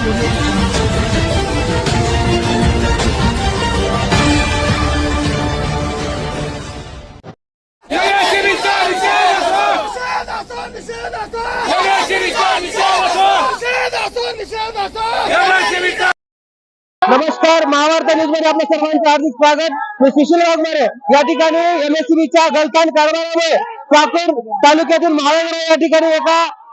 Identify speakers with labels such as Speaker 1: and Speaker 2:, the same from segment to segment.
Speaker 1: नमस्कार, महाभारत न्यूज़ मध्ये आपल्या सर्वांचं हार्दिक स्वागत. मी सुशील वाघमारे. या ठिकाणी एमएससीबीच्या गलतान कारभारामुळे चाकूर तालुक्यातील महानगर या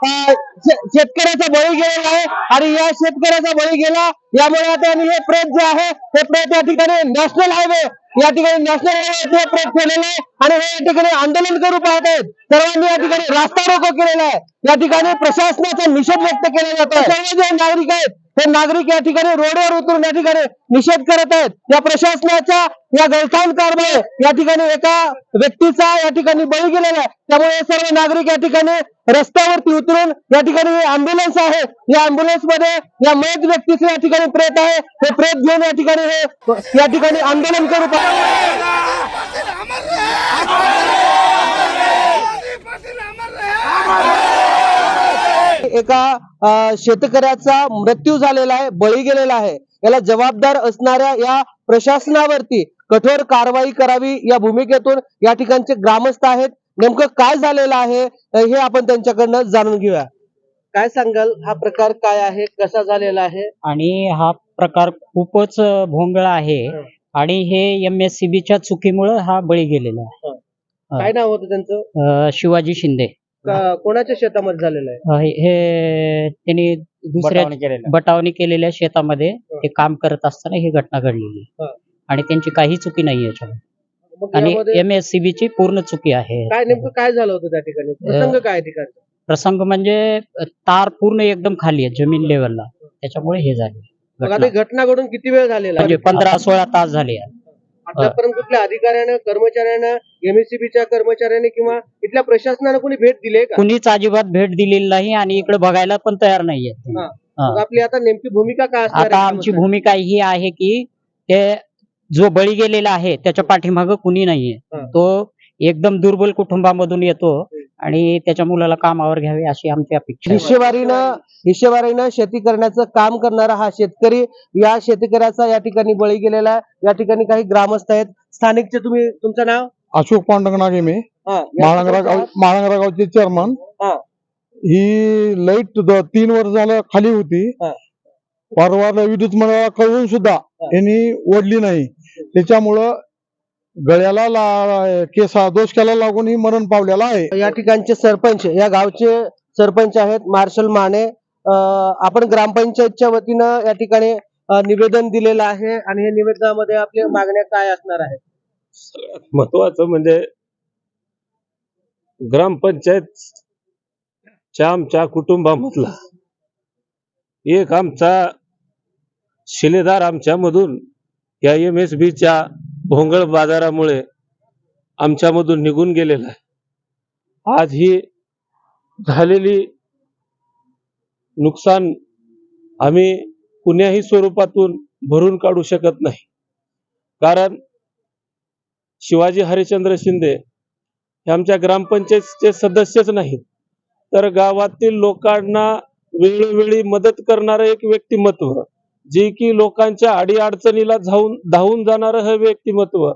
Speaker 1: शेतकऱ्याचा बळी गेलेला आहे आणि या शेतकऱ्याचा बळी गेला यामुळे आता हे प्रेत जे आहे हे प्रेत या ठिकाणी नॅशनल हायवे या ठिकाणी नॅशनल हायवे प्रेत केलेले आहे आणि हे या ठिकाणी आंदोलन करू पाहत आहेत. सर्वांनी या ठिकाणी रास्ता रोको केलेला आहे. या ठिकाणी प्रशासनाचा निषेध व्यक्त केला जातो सर्व जे नागरिक आहेत हे नागरिक या ठिकाणी रोडवर उतरून या ठिकाणी निषेध करत आहेत. या प्रशासनाच्या या गैरसमज कारभार या ठिकाणी एका व्यक्तीचा या ठिकाणी बळी गेलेला आहे. त्यामुळे हे सर्व नागरिक या ठिकाणी रस्त्यावरती उतरून या ठिकाणी अँब्युलन्स आहे. या अँब्युलन्समध्ये या मयत व्यक्तीचे या ठिकाणी प्रेत आहे. हे प्रेत घेऊन या ठिकाणी हे या ठिकाणी आंदोलन करू पाहिजे एका शेतकऱ्याचा मृत्यू झालेला आहे बळी गेलेला आहे. याला जबाबदार असणाऱ्या या प्रशासनावरती कठोर कारवाई करावी या भूमिकेतून या ठिकाणचे ग्रामस्थ आहेत. नेमकं काय झालेलं आहे हे आपण त्यांच्याकडनं जाणून घेऊया. काय सांगाल हा प्रकार काय आहे कसा झालेला आहे?
Speaker 2: आणि हा प्रकार खूपच भोंगळा आहे. आणि हे एम एस सी बीच्या चुकीमुळे हा बळी गेलेला आहे.
Speaker 1: काय नाव होतं त्यांचं?
Speaker 2: अ, शिवाजी शिंदे.
Speaker 1: का- कोणाच्या शेतामध्ये झालेलं आहे?
Speaker 2: अ, हे- त्यांनी दुसऱ्या बटावणी केलेल्या. शेतामध्ये ते काम करत असताना ही घटना घडलेली. आहे. आणि त्यांची काही चुकी नाही याच्यामध्ये.
Speaker 1: मग
Speaker 2: आणि
Speaker 1: यामध्ये
Speaker 2: एम एस सी बीची पूर्ण चुकी आहे.
Speaker 1: काय नेमकं काय झालं होतं त्या ठिकाणी? प्रसंग काय ठिकाणी
Speaker 2: प्रसंग म्हणजे तार पूर्ण एकदम खाली आहे जमीन लेवलला त्याच्यामुळे हे झाले.
Speaker 1: मग आता
Speaker 2: घटना.
Speaker 1: ही घटना घडून किती वेळ झालेला?
Speaker 2: म्हणजे
Speaker 1: आहे
Speaker 2: पंधरा सोळा तास झाले. आहे.
Speaker 1: आतापर्यंत कुठल्या अधिकाऱ्यानं कर्मचाऱ्यानं एमएससीबीच्या कर्मचाऱ्याने किंवा इथल्या प्रशासनानं कोणी भेट दिली का
Speaker 2: कुणीच अजिबात भेट दिलेली नाही आणि इकडे बघायला पण तयार नाहीये
Speaker 1: हा.
Speaker 2: हा.
Speaker 1: मग आपली आता नेमकी भूमिका काय असणार
Speaker 2: आता
Speaker 1: आहे
Speaker 2: आमची? भूमिका ही आहे की ते जो बळी गेलेला आहे त्याच्या पाठीमागं कुणी नाहीये
Speaker 1: हा.
Speaker 2: तो एकदम दुर्बल कुटुंबामधून येतो आणि त्याच्या मुलाला कामावर घ्यावे अशी आमची अपेक्षा आहे.
Speaker 1: हिशेवारीनं हिशेवारीनं शेती करण्याचं काम करणारा हा शेतकरी या शेतकऱ्याचा या ठिकाणी बळी गेलेला आहे. या ठिकाणी काही ग्रामस्थ आहेत. स्थानिकचे तुम्ही तुमचं नाव?
Speaker 3: अशोक पांडुरंग नागे मी.
Speaker 1: हा, या
Speaker 3: माळंगरा गाव
Speaker 1: ठिकाणचं-
Speaker 3: माळंगरा गावचे चेअरमन
Speaker 1: हा.
Speaker 3: ही लाइट द- तीन वर्ष झालं खाली होती.
Speaker 1: हा.
Speaker 3: परवा विद्युत मंडळाला कळवून सुद्धा यांनी ओढली नाही. त्याच्यामुळं गळ्याला ला- केसा दोषक्याला लागून ही मरण पावलेला आहे.
Speaker 1: या ठिकाणचे सरपंच या गावचे सरपंच आहेत मार्शल माने. अं, आपण ग्रामपंचायतच्या वतीनं या ठिकाणी निवेदन दिलेलं आहे आणि हे निवेदनामध्ये आपल्या मागण्या काय असणार आहेत?
Speaker 4: सगळ्यात महत्वाचं म्हणजे ग्रामपंचायत च्या आमच्या कुटुंबामधला एक आमचा शिलेदार आमच्यामधून या एम एस बीच्या भोंगळ बाजारामुळे आमच्यामधून निघून गेलेला आहे. आज ही झालेली नुकसान आम्ही कुण्याही स्वरूपातून भरून काढू शकत नाही. कारण शिवाजी हरिश्चंद्र शिंदे हे आमच्या ग्रामपंचायतचे सदस्यच नाहीत. तर गावातील लोकांना वेळोवेळी मदत करणारं एक व्यक्तिमत्व जे की लोकांच्या अडीअडचणीला धावून धावून जाणारं हे व्यक्तिमत्व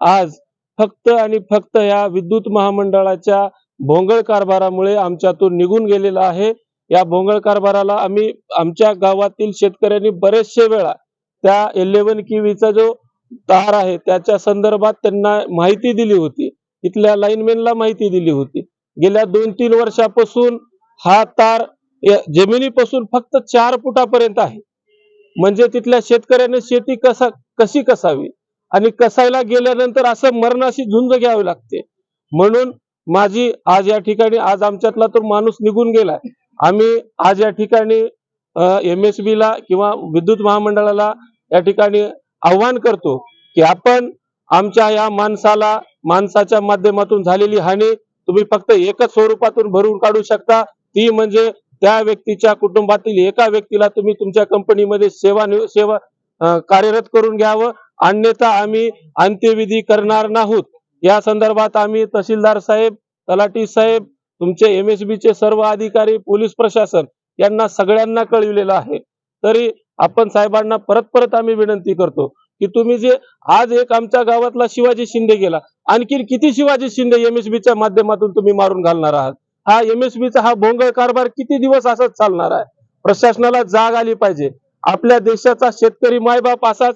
Speaker 4: आज फक्त आणि फक्त या विद्युत महामंडळाच्या भोंगळ कारभारामुळे आमच्यातून निघून गेलेला आहे. या भोंगळ कारभाराला आम्ही आमच्या गावातील शेतकऱ्यांनी बरेचशे वेळा त्या इलेव्हन किवीचा जो तार आहे त्याच्या संदर्भात त्यांना माहिती दिली होती. इथल्या लाईनमॅनला माहिती दिली होती. गेल्या दोन तीन वर्षापासून हा तार या जमिनीपासून फक्त चार फुटापर्यंत आहे. म्हणजे तिथल्या शेतकऱ्याने शेती कसा कशी कसावी? आणि कसायला गेल्यानंतर असं मरणाशी झुंज घ्यावी लागते. म्हणून माझी आज या ठिकाणी आज आमच्यातला तो माणूस निघून गेलाय आम्ही आज या ठिकाणी एम एस ला किंवा विद्युत महामंडळाला या ठिकाणी आव्हान करतो की आपण आमच्या या माणसाला माणसाच्या माध्यमातून झालेली हानी तुम्ही फक्त एकच स्वरूपातून भरून काढू शकता. ती म्हणजे त्या व्यक्तीच्या कुटुंबातील एका व्यक्तीला तुम्ही तुमच्या कंपनीमध्ये सेवा सेवा कार्यरत करून घ्यावं. अन्यथा आम्ही अंत्यविधी करणार नाहोत. या संदर्भात आम्ही तहसीलदार साहेब तलाठी साहेब तुमचे एम एस चे सर्व अधिकारी पोलीस प्रशासन यांना सगळ्यांना कळविलेलं आहे. तरी आपण साहेबांना परत परत आम्ही विनंती करतो की तुम्ही जे आज एक आमच्या गावातला शिवाजी शिंदे गेला आणखी किती शिवाजी शिंदे एम एस बीच्या माध्यमातून तुम्ही मारून घालणार आहात? हा एमएसबीचा हा भोंगळ कारभार किती दिवस असाच चालणार आहे? प्रशासनाला जाग आली पाहिजे. आपल्या देशाचा शेतकरी मायबाप असाच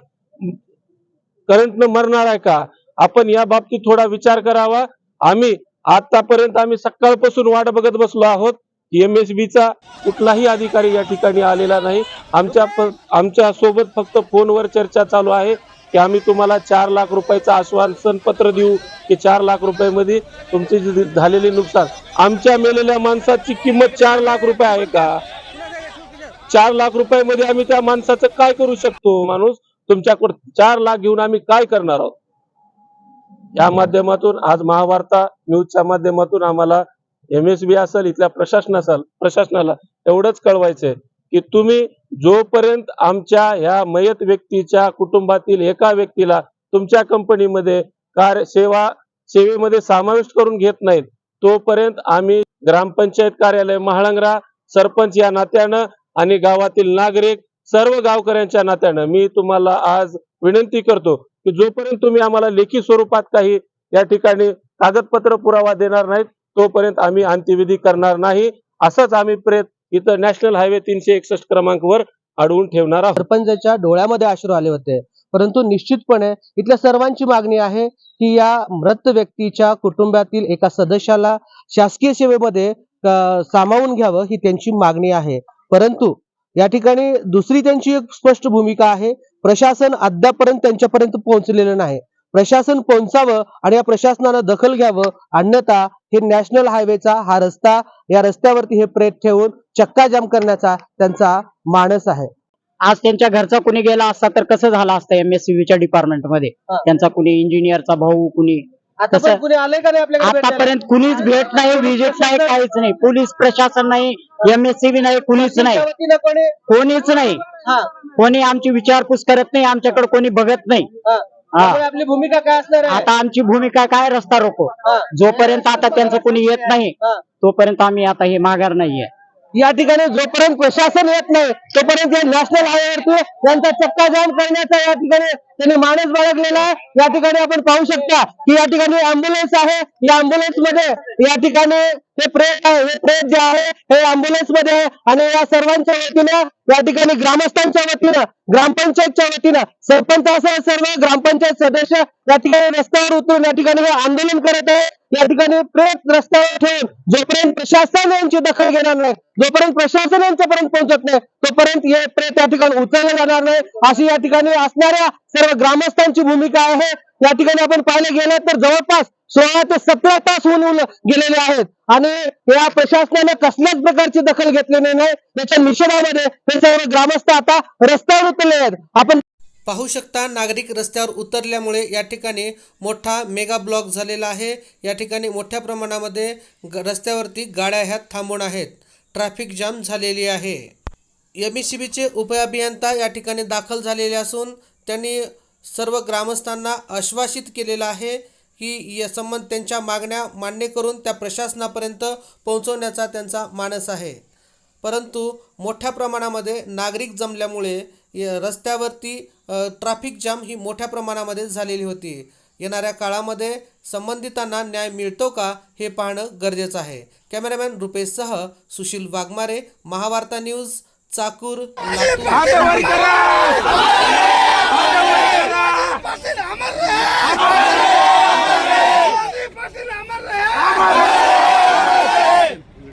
Speaker 4: करंटनं मरणार आहे का? आपण या बाबतीत थोडा विचार करावा. आम्ही आतापर्यंत आम्ही सकाळपासून वाट बघत बसलो आहोत एमएसबीचा कुठलाही अधिकारी या ठिकाणी आलेला नाही. आमच्या आमच्यासोबत फक्त फोनवर चर्चा चालू आहे की आम्ही तुम्हाला चार लाख रुपयाचं आश्वासन पत्र देऊ. की चार लाख रुपयामध्ये तुमचे जे झालेले नुकसान आमच्या मेलेल्या माणसाची किंमत चार लाख रुपये आहे का? चार लाख रुपयामध्ये आम्ही त्या माणसाचं काय करू शकतो माणूस? तुमच्याकडे चार लाख घेऊन आम्ही काय करणार आहोत? या माध्यमातून आज महावार्ता न्यूजच्या माध्यमातून आम्हाला एम एस बी असेल इथल्या प्रशासन असेल प्रशासनाला एवढंच कळवायचंय की तुम्ही जोपर्यंत आमच्या ह्या मयत व्यक्तीच्या कुटुंबातील एका व्यक्तीला तुमच्या कंपनीमध्ये कार्य सेवा सेवेमध्ये समाविष्ट करून घेत नाहीत. तोपर्यंत आम्ही ग्रामपंचायत कार्यालय महाळंगरा सरपंच या नात्यानं आणि गावातील नागरिक सर्व गावकऱ्यांच्या नात्यानं मी तुम्हाला आज विनंती करतो की जोपर्यंत तुम्ही आम्हाला लेखी स्वरूपात काही या ठिकाणी कागदपत्र पुरावा देणार नाहीत तोपर्यंत आम्ही अंत्यविधी करणार नाही. असंच आम्ही प्रयत्न इथं नॅशनल हायवे तीनशे एकसष्ट क्रमांकवर अडवून ठेवणार
Speaker 1: सरपंचाच्या डोळ्यामध्ये अश्रू आले होते. परंतु निश्चितपणे इथल्या सर्वांची मागणी आहे की या मृत व्यक्तीच्या कुटुंबातील एका सदस्याला शासकीय सेवेमध्ये सामावून घ्यावं ही त्यांची मागणी आहे. परंतु या ठिकाणी दुसरी त्यांची एक स्पष्ट भूमिका आहे. प्रशासन अद्यापर्यंत त्यांच्यापर्यंत पोहोचलेलं नाही. प्रशासन पोहोचावं आणि या प्रशासनानं दखल घ्यावं अन्यथा हे नॅशनल हायवेचा हा रस्ता या रस्त्यावरती हे प्रेत ठेवून चक्काजाम करण्याचा त्यांचा मानस आहे.
Speaker 2: आज त्यांच्या घरचा कुणी गेला असता तर कसं झालं असतं एमएससीबीच्या डिपार्टमेंटमध्ये
Speaker 1: हा.
Speaker 2: त्यांचा कुणी इंजिनियरचा भाऊ कुणी
Speaker 1: आता
Speaker 2: तसं-
Speaker 1: पण कुणी आलंय का नाही आपल्याकडे भेटायला?
Speaker 2: आतापर्यंत कुणीच भेट नाही व्हिजिट नाही काहीच नाही पोलीस प्रशासन नाही एमएससीबी नाही कुणीच नाही
Speaker 1: तुमच्या वतीनं कोणी
Speaker 2: कोणीच नाही
Speaker 1: हा,
Speaker 2: कोणी आमची विचारपूस करत नाही आमच्याकडे कोणी बघत नाही
Speaker 1: हा.
Speaker 2: हा.
Speaker 1: त्यामुळे आपली भूमिका काय असणार आहे
Speaker 2: आता आमची भूमिका काय रस्ता रोको
Speaker 1: हा.
Speaker 2: जोपर्यंत आता त्यांचं कोणी येत नाही
Speaker 1: हा.
Speaker 2: तोपर्यंत आम्ही आता हे माघार नाहीये
Speaker 1: या ठिकाणी जोपर्यंत प्रशासन येत नाही तोपर्यंत या नॅशनल हायवेवरती त्यांचा चक्का जाम करण्याचा या ठिकाणी त्यांनी माणूस बाळगलेला आहे. या ठिकाणी आपण पाहू शकता की या ठिकाणी अँब्युलन्स आहे. या अँब्युलन्समध्ये या ठिकाणी हे प्रेत आहे. हे प्रेत जे आहे हे अँब्युलन्समध्ये आहे. आणि या सर्वांच्या वतीनं या ठिकाणी ग्रामस्थांच्या वतीनं ग्रामपंचायतच्या वतीनं सरपंच असा सर्व ग्रामपंचायत सदस्य या ठिकाणी रस्त्यावर उतरून या ठिकाणी हे आंदोलन करत आहे या ठिकाणी प्रेत रस्त्यावर ठेवून जोपर्यंत प्रशासन यांची दखल घेणार नाही जोपर्यंत प्रशासन यांच्यापर्यंत पोहोचत नाही तोपर्यंत हे प्रेत या ठिकाणी उचलले जाणार नाही. अशी या ठिकाणी असणाऱ्या सर्व ग्रामस्थांची भूमिका आहे. या ठिकाणी आपण पाहायला गेलं तर जवळपास सोळा ते सतरा तास होऊन गेलेले आहेत. आणि या प्रशासनाने कसल्याच प्रकारची दखल घेतलेली नाही. त्याच्या निषेधामध्ये हे सर्व ग्रामस्थ आता रस्त्यावर उतरले आहेत. आपण
Speaker 5: पाहू शकता नागरिक रस्त्यावर उतरल्यामुळे या ठिकाणी मोठा मेगा ब्लॉक झालेला आहे. या ठिकाणी मोठ्या प्रमाणामध्ये ग रस्त्यावरती गाड्या ह्या थांबून आहेत. ट्रॅफिक जाम झालेली आहे. एम ई सी बीचे उपअभियंता या ठिकाणी दाखल झालेले असून त्यांनी सर्व ग्रामस्थांना आश्वासित केलेलं आहे की या संबंध त्यांच्या मागण्या मान्य करून त्या प्रशासनापर्यंत पोहोचवण्याचा त्यांचा मानस आहे. परंतु मोठ्या प्रमाणामध्ये नागरिक जमल्यामुळे रस्त्यावरती ट्राफिक जाम ही मोठ्या प्रमाणामध्ये झालेली होती. येणाऱ्या काळामध्ये संबंधितांना न्याय मिळतो का हे पाहणं गरजेचं आहे. कॅमेरामॅन रुपेशसह सुशील वाघमारे महावार्ता न्यूज चाकूर